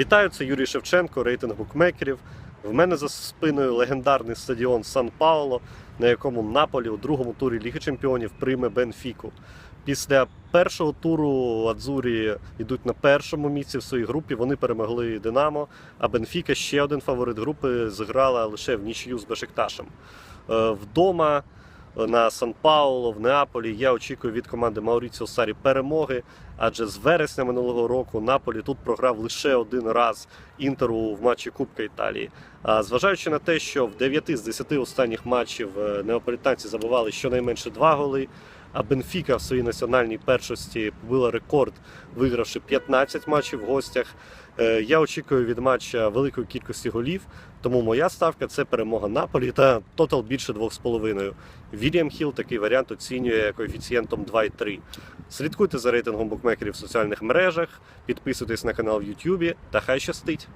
Вітаю, це Юрій Шевченко, рейтинг букмекерів. В мене за спиною легендарний стадіон Сан Пауло, на якому Наполі у другому турі Ліги Чемпіонів прийме Бенфіку. Після першого туру Адзурі йдуть на першому місці в своїй групі. Вони перемогли Динамо. А Бенфіка, ще один фаворит групи, зіграла лише в нічию з Бешикташем. Е, Вдома на Сан Пауло, в Неаполі я очікую від команди Мауріціо Сарі перемоги. Адже з вересня минулого року Наполі тут програв лише один раз інтеру в матчі Кубка Італії. А зважаючи на те, що в 9 з 10 останніх матчів е, неаполітанці забивали щонайменше два голи, а Бенфіка в своїй національній першості побила рекорд, вигравши 15 матчів в гостях. Е, Я очікую від матча великої кількості голів, тому моя ставка це перемога Наполі та тотал більше 2,5. Вільям Хіл такий варіант оцінює коефіцієнтом 2,3. Слідкуйте за рейтингом букмекерів в соціальних мережах, підписуйтесь на канал в Ютубі та хай щастить!